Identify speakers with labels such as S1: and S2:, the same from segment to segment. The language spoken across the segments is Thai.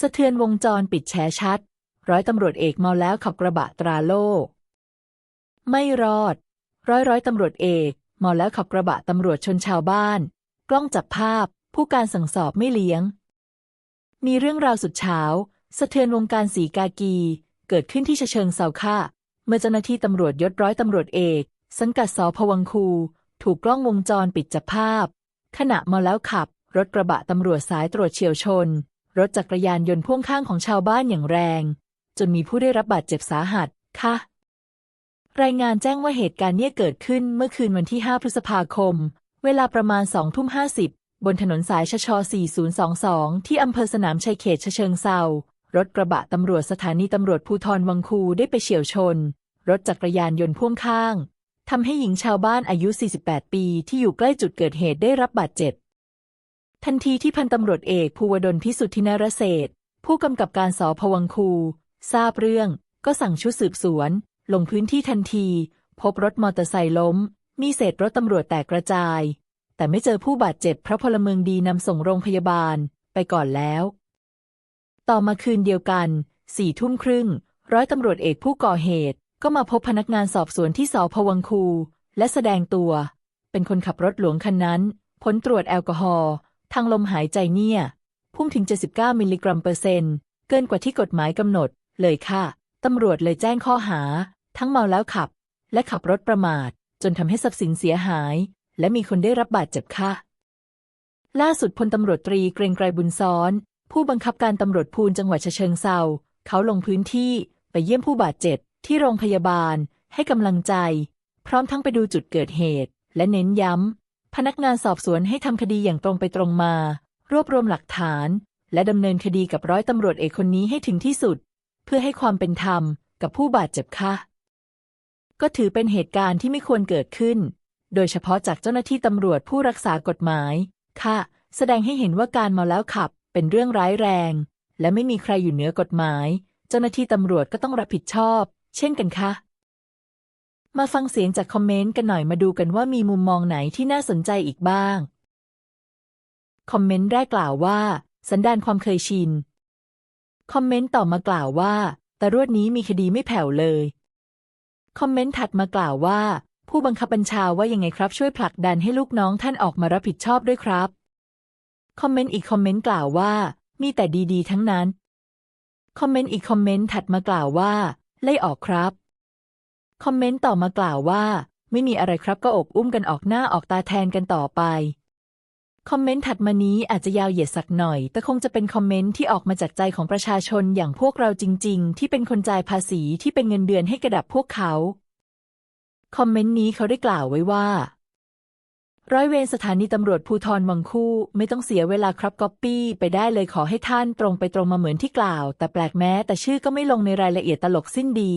S1: สะเทือนวงจรปิดแชร์ชัด ร้อยตำรวจเอกเมาแล้วขับกระบะตราโล่ ไม่รอด ร้อยร้อยตำรวจเอกเมาแล้วขับกระบะตำรวจชนชาวบ้าน กล้องจับภาพ ผู้การสั่งสอบไม่เลี้ยง มีเรื่องราวสุดเช้า สะเทือนวงการสีกากี เกิดขึ้นที่เชิงเซาค่ะเมื่อเจ้าหน้าที่ตำรวจยศร้อยตำรวจเอก สังกัดสพวังคู ถูกกล้องวงจรปิดจับภาพ ขณะเมาแล้วขับ รถกระบะตำรวจสายตรวจเฉียวชน รถจักรยานยนต์พ่วงข้างของชาวบ้านอย่างแรง จนมีผู้ได้รับบาดเจ็บสาหัส ค่ะ รายงานแจ้งว่าเหตุการณ์เนี้ยเกิดขึ้นเมื่อคืนวันที่ 5 พฤษภาคม เวลาประมาณ2ทุ่ม50 บนถนนสายชช 4022 ที่อำเภอสนามชัยเขตฉะเชิงเซารถกระบะตำรวจสถานีตำรวจภูธรวังคูได้ไปเฉียวชน รถจักรยานยนต์พ่วงข้างทำให้หญิงชาวบ้านอายุ 48 ปีที่อยู่ใกล้จุดเกิดเหตุได้รับบาดเจ็บ ทันทีที่พันตำรวจเอกภูวดลพิสุทธินรเศรษฐผู้กำกับการสพวังคู ทราบเรื่อง ก็สั่งชุดสืบสวน ลงพื้นที่ทันที พบรถมอเตอร์ไซค์ล้ม มีเศษรถตำรวจแตกกระจาย แต่ไม่เจอผู้บาดเจ็บเพราะพลเมืองดีนำส่งโรงพยาบาลไปก่อนแล้ว ต่อมาคืนเดียวกันสี่ทุ่มครึ่ง ร้อยตำรวจเอกผู้ก่อเหตุ ก็มาพบพนักงานสอบสวนที่สพวังคู และแสดงตัว เป็นคนขับรถหลวงคันนั้นผลตรวจแอลกอฮอล์างลมหายใจเนี่ย พุ่งถึง 79 มิลลิกรัมเปอร์เซ็นต์ เกินกว่าที่กฎหมายกำหนด เลยค่ะ ตำรวจเลยแจ้งข้อหา ทั้งเมาแล้วขับ และขับรถประมาท จนทำให้ทรัพย์สินเสียหาย และมีคนได้รับบาดเจ็บค่ะ ล่าสุดพลตำรวจตรีเกรงไกรบุญซ้อน ผู้บังคับการตำรวจภูนจังหวัดเชิงเซาเขาลงพื้นที่ไปเยี่ยมผู้บาดเจ็บที่โรงพยาบาลให้กำลังใจ พร้อมทั้งไปดูจุดเกิดเหตุ และเน้นย้ำ พนักงานสอบสวนให้ทำคดีอย่างตรงไปตรงมา รวบรวมหลักฐาน และดำเนินคดีกับร้อยตำรวจเอกคนนี้ให้ถึงที่สุด เพื่อให้ความเป็นธรรมกับผู้บาดเจ็บค่ะ ก็ถือเป็นเหตุการณ์ที่ไม่ควรเกิดขึ้น โดยเฉพาะจากเจ้าหน้าที่ตำรวจผู้รักษากฎหมาย ค่ะ แสดงให้เห็นว่าการเมาแล้วขับ เป็นเรื่องร้ายแรง และไม่มีใครอยู่เหนือกฎหมาย เจ้าหน้าที่ตำรวจก็ต้องรับผิดชอบ เช่นกันค่ะ มาฟังเสียงจากคอมเมนต์กันหน่อยมาดูกันว่ามีมุมมองไหนที่น่าสนใจอีกบ้าง คอมเมนต์แรกกล่าวว่า สันดานความเคยชิน คอมเมนต์ต่อมากล่าวว่าแต่รวดนี้มีคดีไม่แผ่วเลย คอมเมนต์ถัดมากล่าวว่า ผู้บังคับบัญชาว่ายังไงครับช่วยผลักดันให้ลูกน้องท่านออกมารับผิดชอบด้วยครับ คอมเมนต์อีกคอมเมนต์กล่าวว่า มีแต่ดีๆ ทั้งนั้น คอมเมนต์อีกคอมเมนต์ถัดมากล่าวว่าไล่ออกครับ คอมเมนต์ต่อมากล่าวว่า ไม่มีอะไรครับก็อบอุ้มกันออกหน้าออกตาแทนกันต่อไป คอมเมนต์ถัดมานี้อาจจะยาวเหยียดสักหน่อย แต่คงจะเป็นคอมเมนต์ที่ออกมาจากใจของประชาชนอย่างพวกเราจริง ๆ ที่เป็นคนจ่ายภาษีที่เป็นเงินเดือนให้กระดับพวกเขา คอมเมนต์นี้เขาได้กล่าวไว้ว่าร้อยเวรสถานีตำรวจภูธรวังคู่ ไม่ต้องเสียเวลาครับก๊อปปี้ไปได้เลยขอให้ท่านตรงไปตรงมาเหมือนที่กล่าว แต่แปลกแม้แต่ชื่อก็ไม่ลงในรายละเอียดตลกสิ้นดี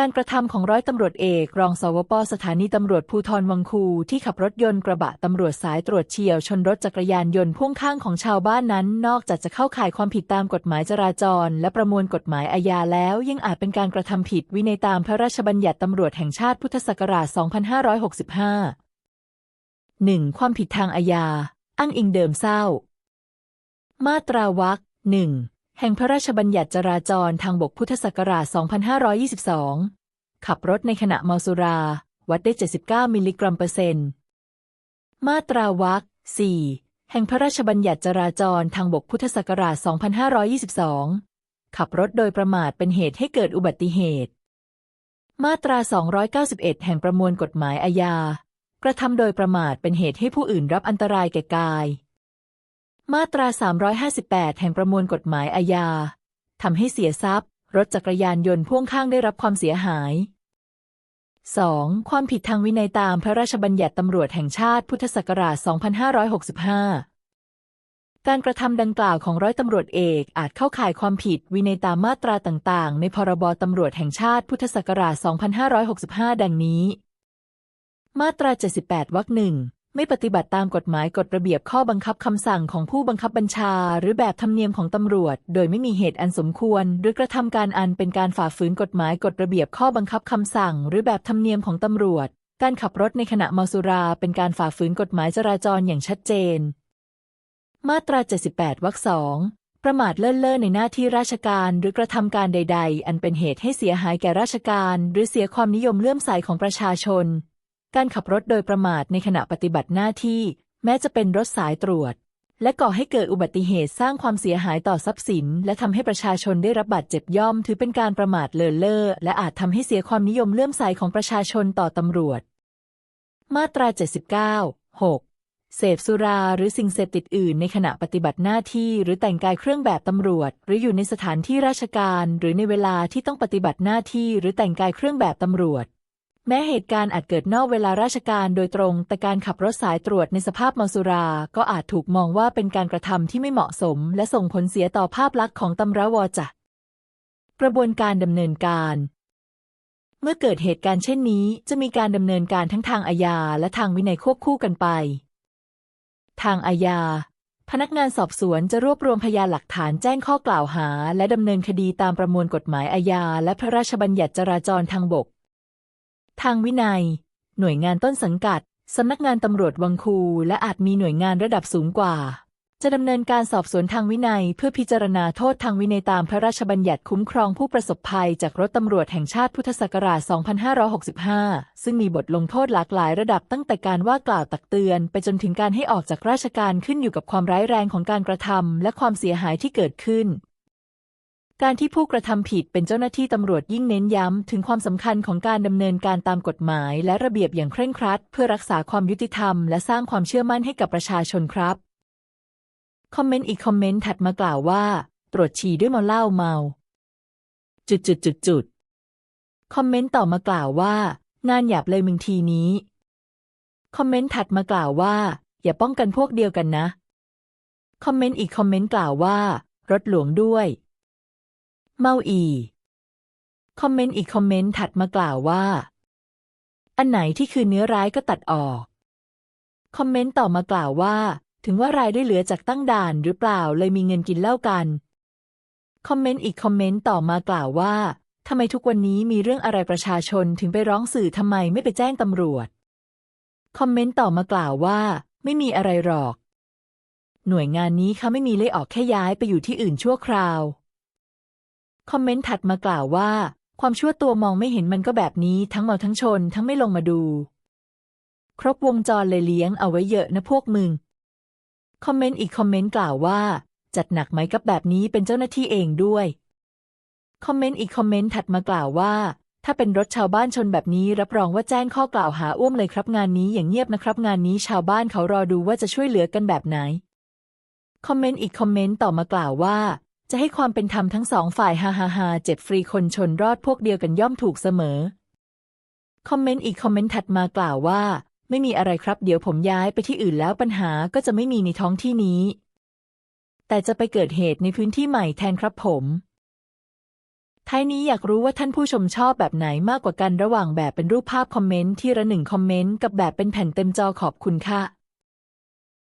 S1: การกระทำของร้อยตำรวจเอก รองสวปสถานีตำรวจภูธรวังคู ที่ขับรถยนต์กระบะตำรวจสายตรวจเฉียวชนรถจักรยานยนต์พ่วงข้างของชาวบ้านนั้น นอกจากจะเข้าข่ายความผิดตามกฎหมายจราจร และประมวลกฎหมายอาญาแล้ว ยังอาจเป็นการกระทำผิดวินัยตามพระราชบัญญัติตำรวจแห่งชาติพุทธศักราช 2565 1. ความผิดทางอาญาอ้างอิงเดิมเศร้า มาตราวรรคหนึ่ง แห่งพระราชบัญญัติจราจรทางบกพุทธศักราช 2522 ขับรถในขณะเมาสุรา วัดได้ 79 มิลลิกรัมเปอร์เซ็นต์ มาตราวรรคสี่แห่งพระราชบัญญัติจราจรทางบกพุทธศักราช 2522 ขับรถโดยประมาทเป็นเหตุให้เกิดอุบัติเหตุ มาตรา 291 แห่งประมวลกฎหมายอาญา กระทำโดยประมาทเป็นเหตุให้ผู้อื่นรับอันตรายแก่กาย มาตรา 358 แห่งประมวลกฎหมายอาญาทำให้เสียทรัพย์ รถจักรยานยนต์พ่วงข้างได้รับความเสียหาย 2. ความผิดทางวินัยตามพระราชบัญญัติตำรวจแห่งชาติพุทธศักราช 2565 การกระทำดังกล่าวของร้อยตำรวจเอกอาจเข้าข่ายความผิดวินัยตามมาตราต่างๆ ในพรบตำรวจแห่งชาติพุทธศักราช 2565 ดังนี้ มาตรา 78 วรรคหนึ่ง ไม่ปฏิบัติตามกฎหมายกฎระเบียบข้อบังคับคำสั่งของผู้บังคับบัญชา หรือแบบธรรมเนียมของตำรวจ โดยไม่มีเหตุอันสมควร หรือกระทำการอันเป็นการฝ่าฝืนกฎหมายกฎระเบียบข้อบังคับคำสั่ง หรือแบบธรรมเนียมของตำรวจ การขับรถในขณะเมาสุราเป็นการฝ่าฝืนกฎหมายจราจรอย่างชัดเจน มาตรา 78 วรรคสองประมาทเลินเล่อในหน้าที่ราชการหรือกระทำการใด ๆ อันเป็นเหตุให้เสียหายแก่ราชการ หรือเสียความนิยมเลื่อมใสของประชาชน การขับรถโดยประมาทในขณะปฏิบัติหน้าที่ แม้จะเป็นรถสายตรวจ และก่อให้เกิดอุบัติเหตุสร้างความเสียหายต่อทรัพย์สิน และทำให้ประชาชนได้รับบาดเจ็บย่อม ถือเป็นการประมาทเลินเล่อและอาจทำให้เสียความนิยมเลื่อมใสของประชาชนต่อตำรวจ มาตรา 79 6 เสพสุราหรือสิ่งเสพติดอื่นในขณะปฏิบัติหน้าที่ หรือแต่งกายเครื่องแบบตำรวจ หรืออยู่ในสถานที่ราชการ หรือในเวลาที่ต้องปฏิบัติหน้าที่ หรือแต่งกายเครื่องแบบตำรวจ แม้เหตุการณ์อาจเกิดนอกเวลาราชการโดยตรง แต่การขับรถสายตรวจในสภาพเมาสุรา ก็อาจถูกมองว่าเป็นการกระทำที่ไม่เหมาะสม และส่งผลเสียต่อภาพลักษณ์ของตำรวจจะกระบวนการดำเนินการ เมื่อเกิดเหตุการณ์เช่นนี้ จะมีการดำเนินการทั้งทางอาญาและทางวินัยควบคู่กันไป ทางอาญา พนักงานสอบสวนจะรวบรวมพยานหลักฐานแจ้งข้อกล่าวหา และดำเนินคดีตามประมวลกฎหมายอาญาและพระราชบัญญัติจราจรทางบก ทางวินัย หน่วยงานต้นสังกัด สำนักงานตำรวจวังคู และอาจมีหน่วยงานระดับสูงกว่า จะดำเนินการสอบสวนทางวินัย เพื่อพิจารณาโทษทางวินัยตามพระราชบัญญัติคุ้มครองผู้ประสบภัยจากรถตำรวจแห่งชาติพุทธศักราช 2565 ซึ่งมีบทลงโทษหลากหลายระดับตั้งแต่การว่ากล่าวตักเตือน ไปจนถึงการให้ออกจากราชการขึ้นอยู่กับความร้ายแรงของการกระทำและความเสียหายที่เกิดขึ้น การที่ผู้กระทำผิดเป็นเจ้าหน้าที่ตำรวจยิ่งเน้นย้ำ ถึงความสำคัญของการดำเนินการตามกฎหมาย และระเบียบอย่างเคร่งครัด เพื่อรักษาความยุติธรรม และสร้างความเชื่อมั่นให้กับประชาชนครับ คอมเมนต์อีกคอมเมนต์ถัดมากล่าวว่า ตรวจฉี่ด้วยมาเหล้าเมา จุดจุดจุดจุดคอมเมนต์ต่อมากล่าวว่า งานหยาบเลยมึงทีนี้ คอมเมนต์ถัดมากล่าวว่า อย่าป้องกันพวกเดียวกันนะ คอมเมนต์อีกคอมเมนต์กล่าวว่า รถหลวงด้วย เมาอี คอมเมนต์อีกคอมเมนต์ถัดมากล่าวว่า อันไหนที่คือเนื้อร้ายก็ตัดออก คอมเมนต์ต่อมากล่าวว่า ถึงว่ารายได้เหลือจากตั้งด่านหรือเปล่าเลยมีเงินกินเหล้ากัน คอมเมนต์อีกคอมเมนต์ต่อมากล่าวว่าทำไมทุกวันนี้มีเรื่องอะไรประชาชนถึงไปร้องสื่อทำไมไม่ไปแจ้งตำรวจ คอมเมนต์ต่อมากล่าวว่า ไม่มีอะไรหรอก หน่วยงานนี้เขาไม่มีเล่ออกแค่ย้ายไปอยู่ที่อื่นชั่วคราว คอมเมนต์ถัดมากล่าวว่า ความชั่วตัวมองไม่เห็นมันก็แบบนี้ทั้งเมาทั้งชน ทั้งไม่ลงมาดู ครบวงจรเลยเลี้ยงเอาไว้เยอะนะพวกมึง คอมเมนต์อีกคอมเมนต์กล่าวว่า จัดหนักไหมกับแบบนี้เป็นเจ้าหน้าที่เองด้วย คอมเมนต์อีกคอมเมนต์ถัดมากล่าวว่า ถ้าเป็นรถชาวบ้านชนแบบนี้ รับรองว่าแจ้งข้อกล่าวหาอ้วมเลยครับงานนี้อย่างเงียบนะครับงานนี้ชาวบ้านเขารอดูว่าจะช่วยเหลือกันแบบไหน คอมเมนต์อีกคอมเมนต์ต่อมากล่าวว่า จะให้ความเป็นธรรมทั้งสองฝ่ายฮ่าฮ่าฮ่าเจ็บฟรีคนชนรอดพวกเดียวกันย่อมถูกเสมอ คอมเมนต์อีกคอมเมนต์ถัดมากล่าวว่า ไม่มีอะไรครับ เดี๋ยวผมย้ายไปที่อื่นแล้วปัญหาก็จะไม่มีในท้องที่นี้ แต่จะไปเกิดเหตุในพื้นที่ใหม่แทนครับผม ท้ายนี้อยากรู้ว่าท่านผู้ชมชอบแบบไหนมากกว่ากันระหว่างแบบเป็นรูปภาพคอมเมนต์ที่ละหนึ่งคอมเมนต์กับแบบเป็นแผ่นเต็มจอขอบคุณค่ะ